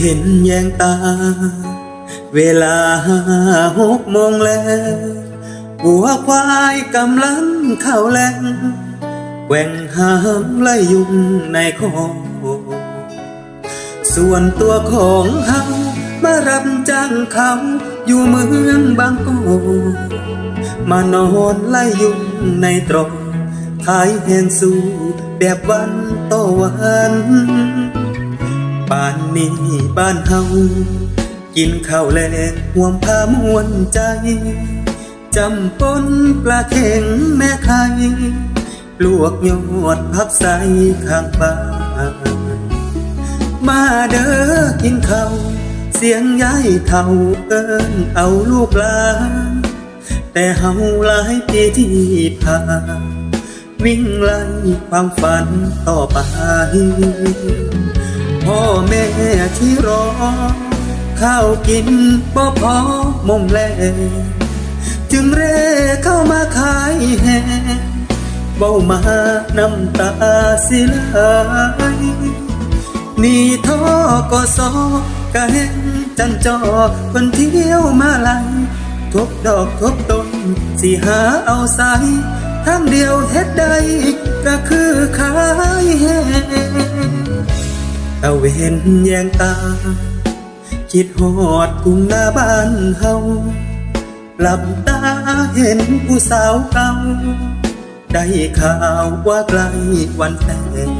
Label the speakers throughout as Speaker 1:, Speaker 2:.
Speaker 1: เห็นแยงตา เวลาหกโมงแล้ววัวควายกำลังเข้าแลงแว่งหางไล่ยุงในคอส่วนตัวของเฮามารับจ้างเขาอยู่เมืองบางกอกมานอนไล่ยุงในตรอกขายแหงสู้แบบวันต่อวัน นี้บ้านเฮากินข้าวแลงห่วมผ้ามวนใจ จำปนปลาเข็งแม่ไข่ลวกยอดพักใสข้างบ้าน มาเด้อกินข้าวเสียงยายเท่าเอิ้นเอาลูกหลานแต่เฮาหลายปีที่ผ่านวิ่งไล่ความฝันต่อไป พ่อแม่ที่รอ ข้าวกินบ่พอมงแลจึงเร่เข้ามาขายแห่เบ้ามาน้ำตาสิไหลนี่ท่อก็สอกะเห็นจันจอคนเที่ยวมาไลยทบดอกทบต้นสิหาเอาใส่ทางเดียวเฮ็ดได้ก็คือขายแห ตะเวนแยงตา คิดหอดกรุงหน้าบ้านเฮาหลับตาเห็นผู้สาวเก่าได้ข่าวว่าใกล้วันแต่ง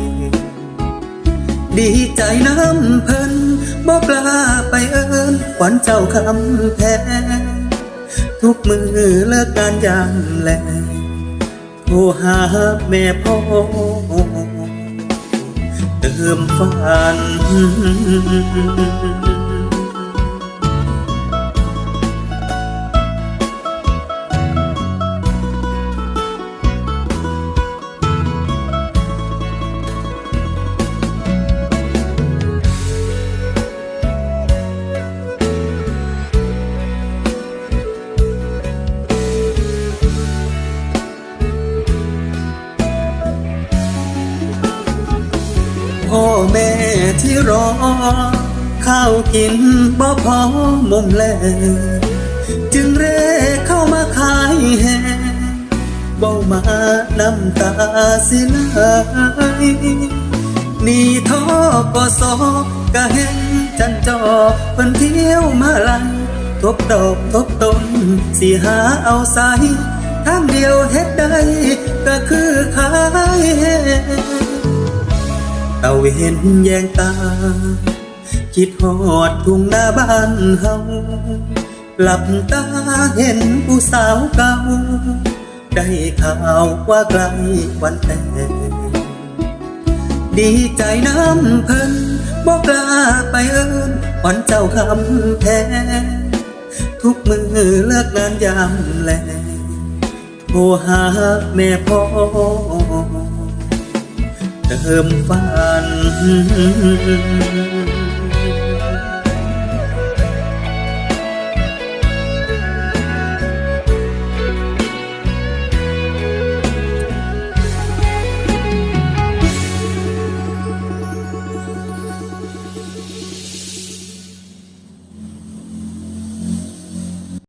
Speaker 1: ดีใจน้ำเพิ่นบ่กลาไปเอิ้นขวัญเจ้าคำแพงทุกมือเลิกงานยามแลงโทรหาแม่พ่อ เติมฝัน ที่รอ ข้าวกินบ่พอมงแลจึงเร่เข้ามาขายแห่บ่มาน้ำตาสิไหลนี่ท้อก็สอกะเห็นจันจอเพิ่นเที่ยวมาไลยทบดอกทบต้นสิหาเอาใส่ทางเดียวเฮ็ด ตะเวนแยงตาคิดหอดทุ่งหน้าบ้านเฮาหลับตาเห็นผู้สาวเก่า ได้ข่าวว่าใกล้วันแต่งดีใจน้ำเพิ่นบอกกล้าไปเอิ้นขวัญเจ้าคำแพงทุกมือเลิกงานยามแลงโทรหาแม่พ่อ มฝัน